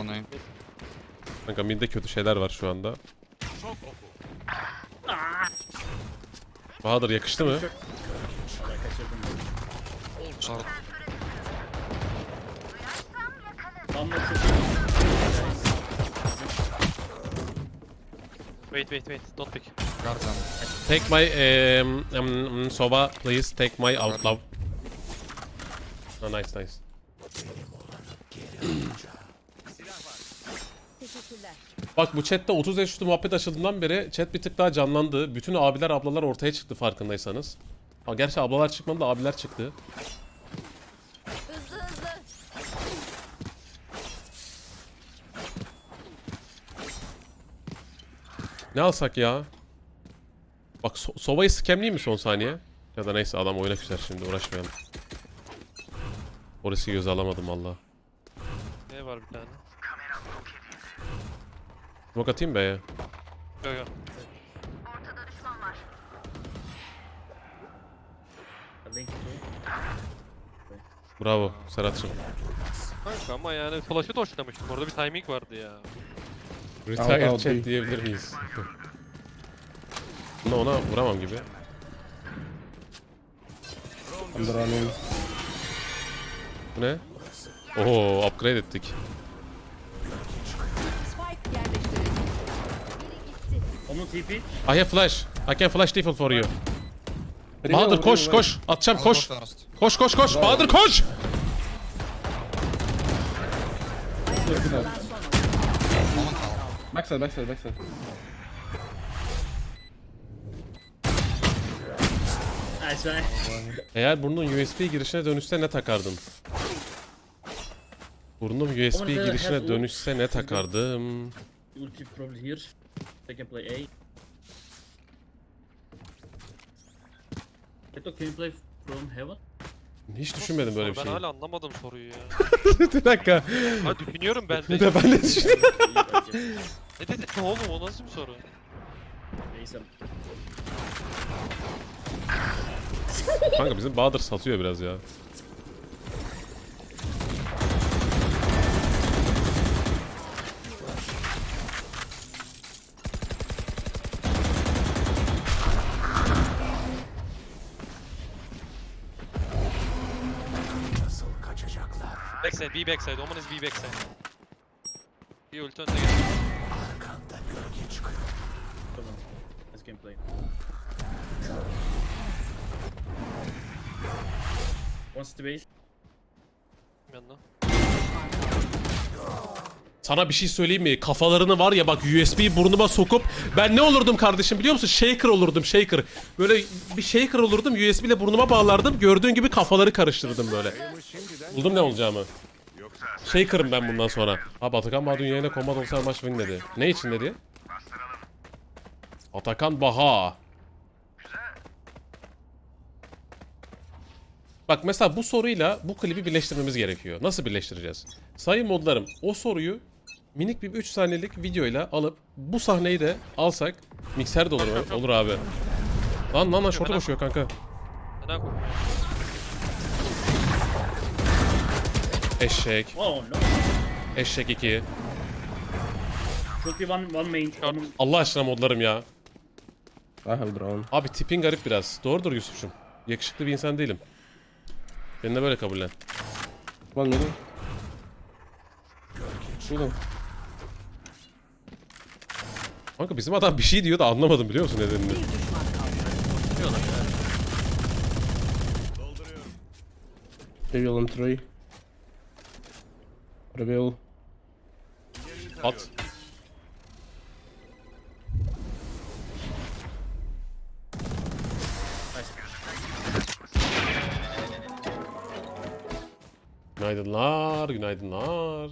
One A. Kanka midde kötü şeyler var şu anda. Bahadır yakıştı mı? İyi. Wait, wait, wait. Don't pick. Guardian. Take my um, um, Sova please take my outlaw. Oh, nice nice. Bak bu chatte 30 yaş üstü muhabbet açıldığından beri chat bir tık daha canlandı. Bütün abiler ablalar ortaya çıktı farkındaysanız. Ha, gerçi ablalar çıkmadı da abiler çıktı. Hızlı hızlı. Ne alsak ya? Bak so Sova'yı scamleyeyim mi son saniye? Ya da neyse adam oyuna küser şimdi uğraşmayalım. Orası göze alamadım valla. Ne var bir tane? Smoke atayım be ya. Yo yo. Link to. Bravo Serhat'cığım. Kanka ama yani flash'ı doşlamıştım. Orada bir timing vardı ya. Retire out chat B. diyebilir miyiz? Buna ona vuramam gibi. Running. Bu ne? Oo upgrade ettik. Onun TP. I have flash. I can flash default for you. Bahadır koş koş. Atacağım koş. Koş koş koş. Bahadır koş. Backside, backside, backside. Eğer burnun USB girişine dönüşse ne takardın? Burnum USB girişine dönüşse ne takardım? Ulti probably here. They can play A. Keto, can you play from heaven? Hiç düşünmedim böyle bir ben hala anlamadım soruyu ya. bir dakika. ha düşünüyorum ben de. de ben de düşünüyorum. ne dedin oğlum o nasıl bir soru? Neyse. Kanka bizim Bahadır satıyor biraz ya. Backside, B backside. Oman is B backside. Bir ulti önüne geç. Tamam. Let's gameplay. One base. Yanına. Sana bir şey söyleyeyim mi? Kafalarını var ya bak USB burnuma sokup ben ne olurdum kardeşim biliyor musun? Shaker olurdum shaker. Böyle bir shaker olurdum USB ile burnuma bağlardım. Gördüğün gibi kafaları karıştırdım böyle. Buldum ne olacağımı. Shaker'ım ben bundan sonra. Abi Atakan Baha dünyayla kombat olsa maç win dedi. Ne için dedi? Atakan Baha. Bak mesela bu soruyla bu klibi birleştirmemiz gerekiyor. Nasıl birleştireceğiz? Sayın modlarım o soruyu minik bir 3 saniyelik videoyla alıp bu sahneyi de alsak mikser de olur? Olur abi. Lan lan lan şortu koşuyor kanka. Eşek. Oh no. Eşek 2. Çok iyi one, one main. One, Allah aşkına modlarım ya. I have drone. Abi tipin garip biraz. Doğrudur Yusuf'cum. Yakışıklı bir insan değilim. Beni de böyle kabullen. One middle. Middle. Kanka bizim adam bir şey diyor da anlamadım biliyor musun nedenini? Reveal on three. Reveal. At. Günaydınlar, günaydınlar.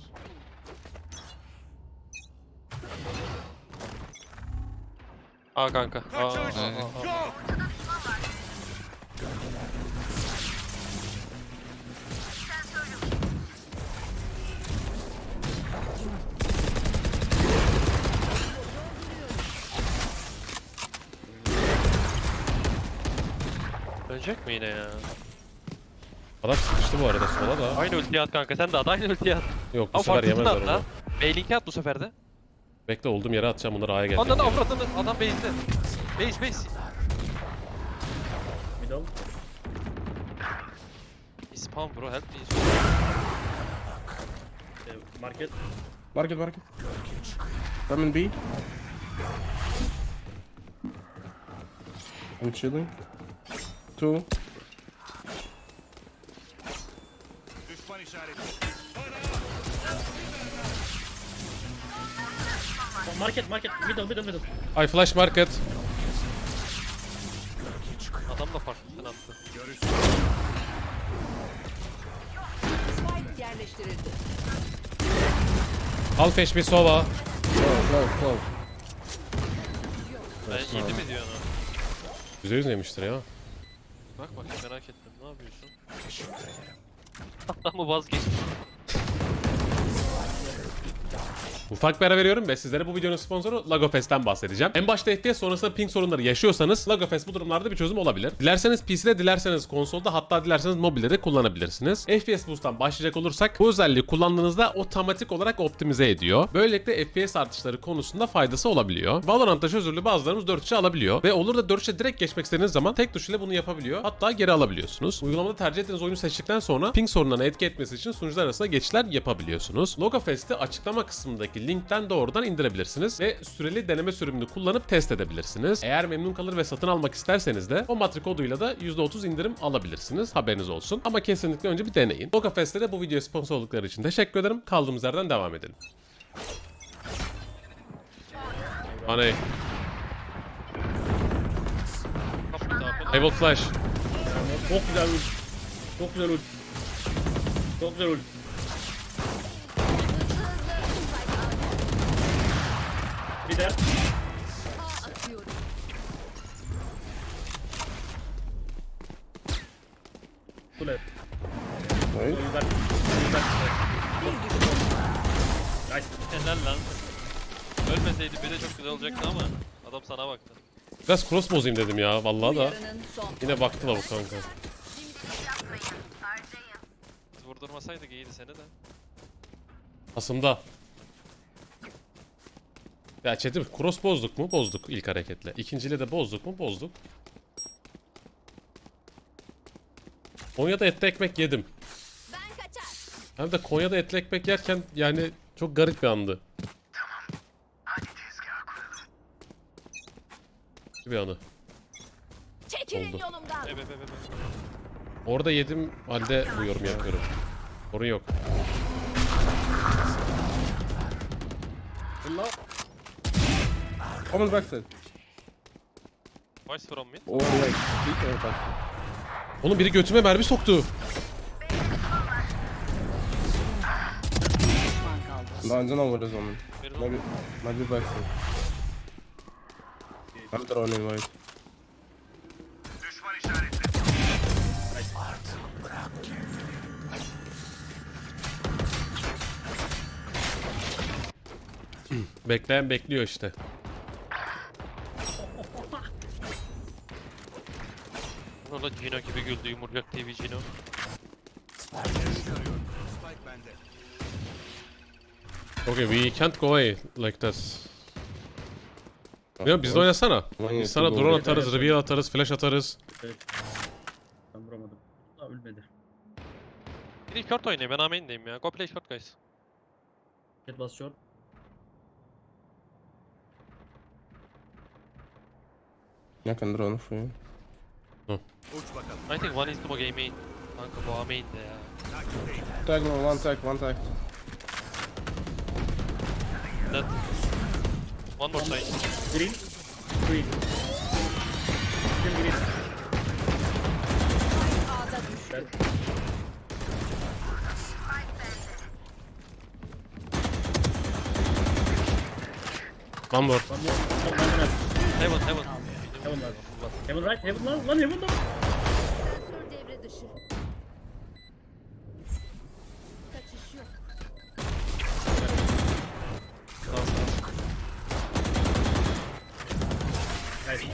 Aa kanka. Aa, aa, Ee, aa, aa. Ölecek mi yine ya? Adam sıkıştı bu arada sola da. Aynı ultiyi at kanka sen de at aynı ultiyi at. Yok bu Ama sefer farklı yemezler da. onu. At bu sefer de. Bekle olduğum yere atacağım bunlar A'ya gelecek. Ananı avradını adam base'de. Base base. Middle. Spawn bro help me. Ee, market. Market, market. İn B. I'm chilling. Two. Oh, Market market. Middle middle middle. I flash market. Adam da farklı attı. Spike yerleştirildi. Half HP Sova. Close, close, close. Ben yedi mi diyor ona? %100 yemiştir ya. Bak bak merak ettim ne yapıyorsun? Adamı vazgeçti. Ufak bir ara veriyorum ve sizlere bu videonun sponsoru Lagofest'ten bahsedeceğim. En başta FPS sonrasında ping sorunları yaşıyorsanız Lagofest bu durumlarda bir çözüm olabilir. Dilerseniz PC'de, dilerseniz konsolda hatta dilerseniz mobilde de kullanabilirsiniz. FPS Boost'tan başlayacak olursak bu özelliği kullandığınızda otomatik olarak optimize ediyor. Böylelikle FPS artışları konusunda faydası olabiliyor. Valorant'ta çözünürlüğü bazılarımız 4'e alabiliyor ve olur da 4'e direkt geçmek istediğiniz zaman tek tuşuyla bunu yapabiliyor. Hatta geri alabiliyorsunuz. Uygulamada tercih ettiğiniz oyunu seçtikten sonra ping sorunlarına etki etmesi için sunucular arasında geçişler yapabiliyorsunuz. Logofest'i açıklama kısmındaki linkten doğrudan indirebilirsiniz ve süreli deneme sürümünü kullanıp test edebilirsiniz. Eğer memnun kalır ve satın almak isterseniz de o matri koduyla da %30 indirim alabilirsiniz. Haberiniz olsun. Ama kesinlikle önce bir deneyin. Logofest'e de bu videoya sponsor oldukları için teşekkür ederim. Kaldığımız yerden devam edelim. Aney. Table flash. Çok güzel ult. Çok güzel ult. Çok güzel ult. Bir de kule. Right. Yüzler. Yüzler. Nice. Helal lan. Ölmeseydi bir de çok güzel olacaktı ama adam sana baktı. Biraz cross bozayım dedim ya vallahi da. Yine baktı lavuk kanka. Biz vurdurmasaydık iyiydi seni de. Asımda. Ya chat'i cross bozduk mu? Bozduk ilk hareketle. İkinciyle de bozduk mu? Bozduk. Konya'da etli ekmek yedim. Ben kaçar. Hem de Konya'da etli ekmek yerken yani çok garip bir andı. Bir anı. Çekilin Oldu. yolumdan. Orada yedim halde bu yorum yapıyorum. Sorun yok. Omen backside. Voice from me. Oh, right. Feet or back? Oğlum biri götüme mermi soktu. No, know what is Omen. Verin Maybe, might be backside. I'm droning white. Bekleyen bekliyor işte. Ona Gino gibi güldü yumurcak TV Gino. Okay, we can't go away like this. Ya biz de oynasana. Biz sana drone atarız, reveal atarız, flash atarız. Evet. Ben vuramadım. Aa ölmedi. Biri short oynuyor ben main'deyim ya. Go play short guys. Jet bas short. I can drone for you. I think one is to game main. Kanka bu A main'de ya. Tag no, one tag, one tag. Dead. One more side. Green. Green. Still green. Ağda düştü. Ben. One more. One more. One more. One Heaven heaven. Heaven var. Heaven right. Heaven lan. Lan heaven lan. Sensör devre dışı. Kaçış yok. Nice.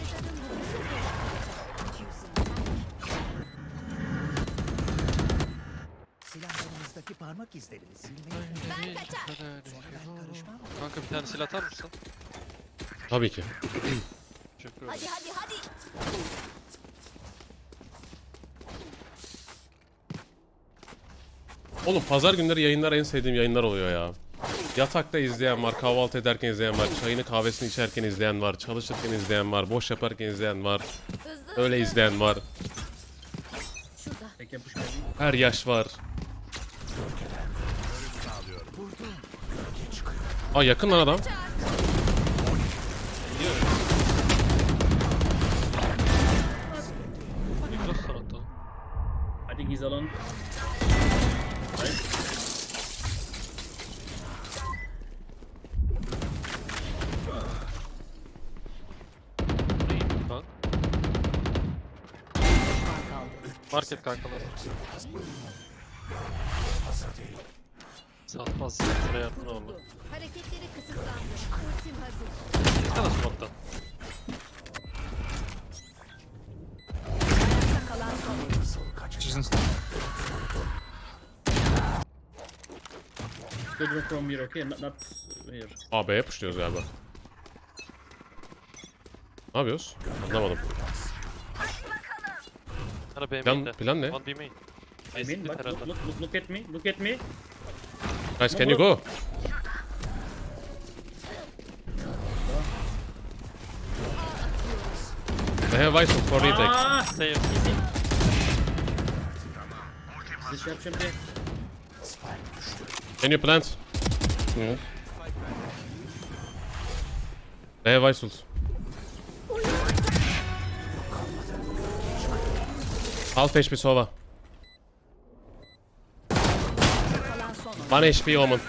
Silahlarınızdaki parmak izlerini silmeyi Kanka bir tane silah atar mısın? Tabii ki. Ederim. Hadi hadi hadi. Oğlum pazar günleri yayınlar en sevdiğim yayınlar oluyor ya. Yatakta izleyen var, kahvaltı ederken izleyen var, çayını kahvesini içerken izleyen var, çalışırken izleyen var, boş yaparken izleyen var, öyle izleyen var. Her yaş var. Aa yakın lan adam. Market kankalar. Satmaz. Sıraya yaptın oğlum. Hareketleri kısıtlandı. Ultim hazır. Çıksana smoke'tan. Kalan son oyuncu. Go drop from here, okay? Not, not here. Aa B'ye pushluyoruz galiba. Ne yapıyoruz? Anlamadım. Sana B Plan, main'de. plan ne? One B main. I mean, but look, look, look, look at me, look at me. Guys can you go? They have Weissel for retake. Ah! Save. Şey yapacağım diye. Can you plant? Yes. They have Weissel. Half HP Sova. 1 HP Omen.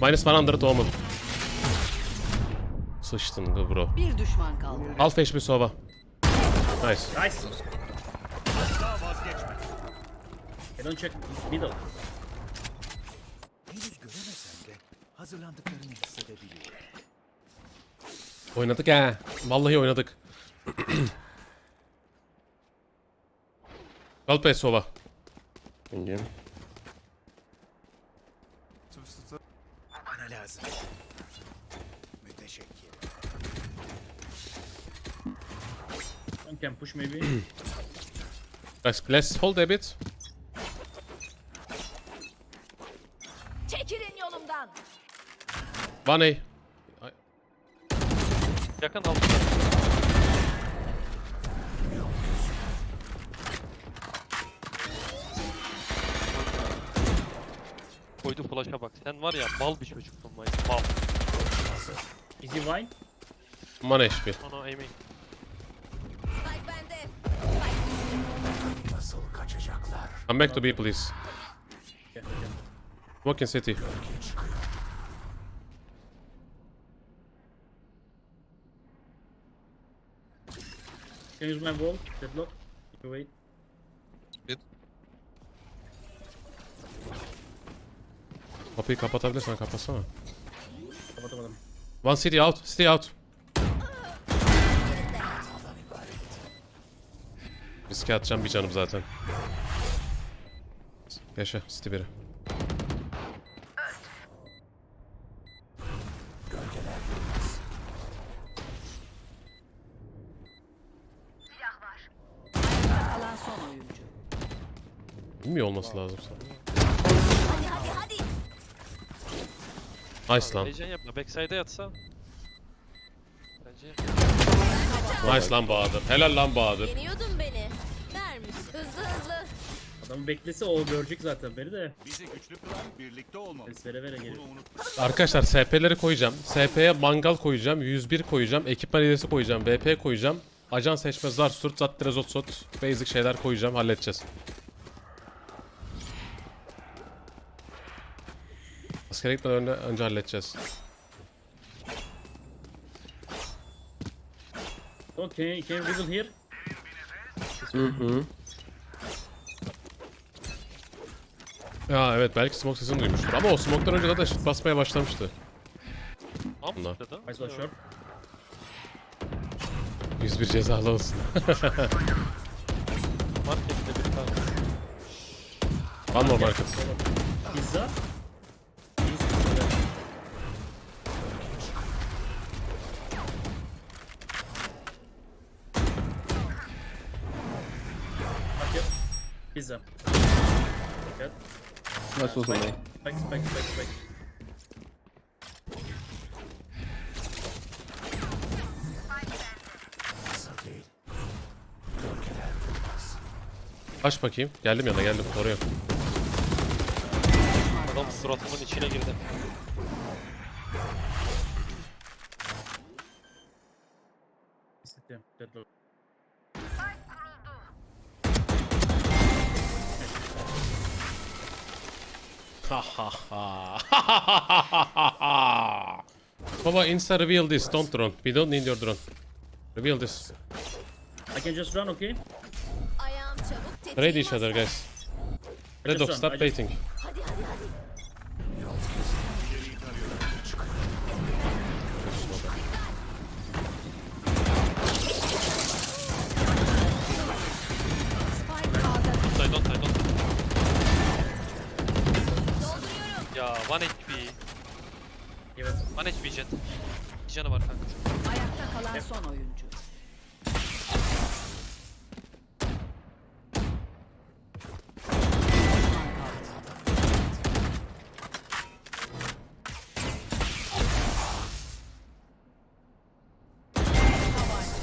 Minus 100 Omen. Sıçtın be bro. Bir düşman kaldı. Half HP Sova. Nice. Nice. I don't check middle. Henüz göremesem de hazırlandıklarını hissedebiliyorum. Oynadık ha. Vallahi oynadık. Be Sova. In game. Bana lazım. Müteşekkir. One can push maybe. Guys, let's hold a bit. Çekilin yolumdan. One A. Yakın altı. Koydu flash'a bak. Sen var ya mal bir çocuktun lan. Mal. Is he wine? One HP. Onu aiming. Spike bende. Nasıl kaçacaklar? Come back to B please. Walk in city. Can you use my wall? Deadlock. You wait. Kapıyı kapatabilirsen kapatsana. Kapatamadım. One city out. City out. Riske atacağım bir canım zaten. Yaşa city biri. Kalan son oyuncu. Bilmiyor olması lazım sana. Nice lan. Heyecan yapma. Backside'e yatsa. Bence Nice lan Bahadır. Helal lan Bahadır. Yeniyordun beni. Vermiş. Hızlı hızlı. Adamı beklese o görecek zaten beni de. Bizi güçlü kılan birlikte olmamız. Ses vere vere. Bunu unut. Arkadaşlar SP'leri koyacağım. SP'ye mangal koyacağım. 101 koyacağım. Ekipman hilesi koyacağım. VP koyacağım. Ajan seçme zar surt zat trezot sot. Basic şeyler koyacağım. Halledeceğiz. Askere gitmeden önce, önce halledeceğiz. Okay, can you wiggle here? Ya evet belki smoke sesini duymuştur. Ama o smoke'dan önce zaten shift basmaya başlamıştı. Dedi. Nice one short. 101 cezalı olsun. Markette bir tane. One more market. Pizza. On me. Spike, spike, spike, spike. Aç bakayım. Geldim yana geldim. Oraya. Adam suratımın içine girdi. City. Deadlock. Baba insta reveal this. Don't drone. We don't need your drone. Reveal this. I can just run, okay? Ayağım çabuk tetiğim Trade each other guys. Red Dog stop baiting. 1 HP. Evet. 1 HP jet. Bir canı var kanka. Ayakta kalan son oyuncu.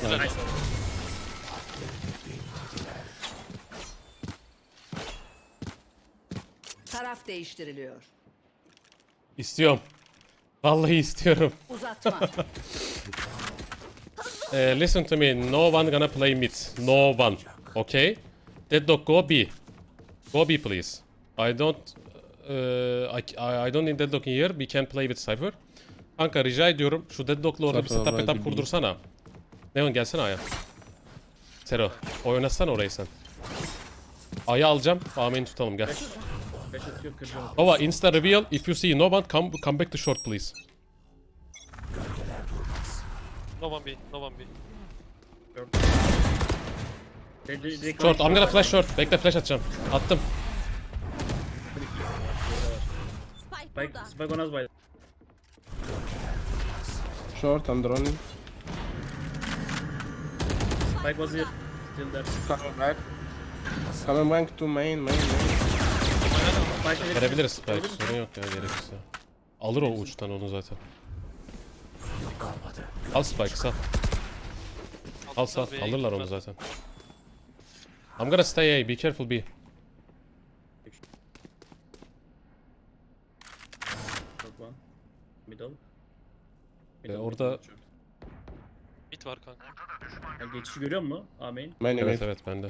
Güzel. Taraf değiştiriliyor. İstiyorum. Vallahi istiyorum. Uzatma. Uh, listen to me. No one gonna play mid. No one. Okay? Dead Dog go B. Go B please. I don't... Uh, I, I, don't need Dead Dog in here. We can play with Cypher. Kanka rica ediyorum şu Dead Dog'la orada bir setup etap kurdursana. Neon gelsene A'ya. Sero oynatsana orayı sen. A'yı alacağım. A'mayı tutalım gel. Nova insta reveal. If you see no one come, come back to short please. No one B, no one B. Short. I'm gonna flash short. Bekle flash atacağım. Attım. Spike spike on us by. Short, I'm droning. Spike was here. Still there. Coming back. Coming back to main, main, main. Spike in Verebiliriz belki sorun yok ya gerekirse. Alır o uçtan onu zaten. Al Spike sal. Al sal. Alırlar onu zaten. I'm gonna stay A. Be careful B. Short one. Middle. Ee, Middle, orada middle. Mid var kanka. Ya geçişi görüyor musun? Amin. Main, evet evet bende.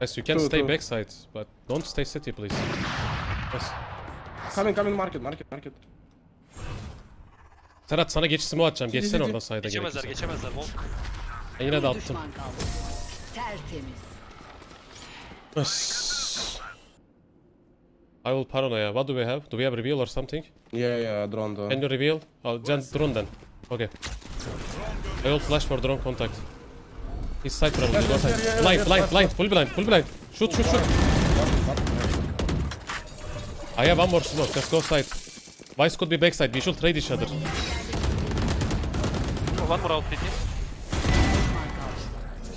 Yes you can Two, stay two. backside but don't stay city please. Yes. Coming, coming, market, market, market. Serhat sana geçiş smoke atacağım. Geçsene oradan side'a Geçemezler, gerekirse. geçemezler. Mol. Ben yine de attım. düşman kaldı. Tertemiz. Yes. I will paranoia. What do we have? Do we have reveal or something? Yeah, yeah, drone though. Can you reveal? Oh, drone then. Okay. I will flash for drone contact. His side probably. Yes, Go yes, side. yeah, yeah, blind, yes, blind, yes, blind. Full blind, full blind. Shoot, shoot, shoot. I have one more smoke. Just go side. Vice could be backside. We should trade each other. One more out PT.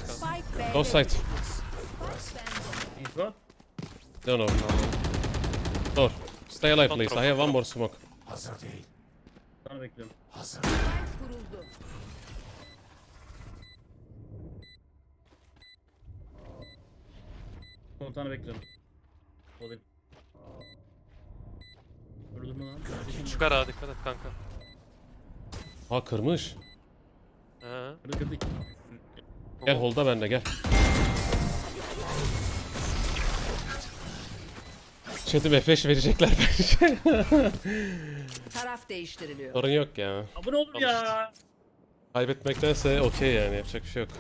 Spike B'de. Go side. Info. No, no. Door. Stay alive, please. Control, I have one control. more smoke. Sana bekliyorum. kuruldu. Komutanı bekliyorum. Olayım. Mu lan? Çıkar ha dikkat et kanka. Ha kırmış. He. Kırdı kırdı. Gel holda bende gel. Chat'ime F5 verecekler bence. Taraf değiştiriliyor. Sorun yok ya. Abone olur ya. Kaybetmektense okey yani yapacak bir şey yok.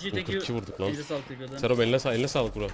GTQ. iki vurduk lan. Serom eline, sa eline sağlık bro.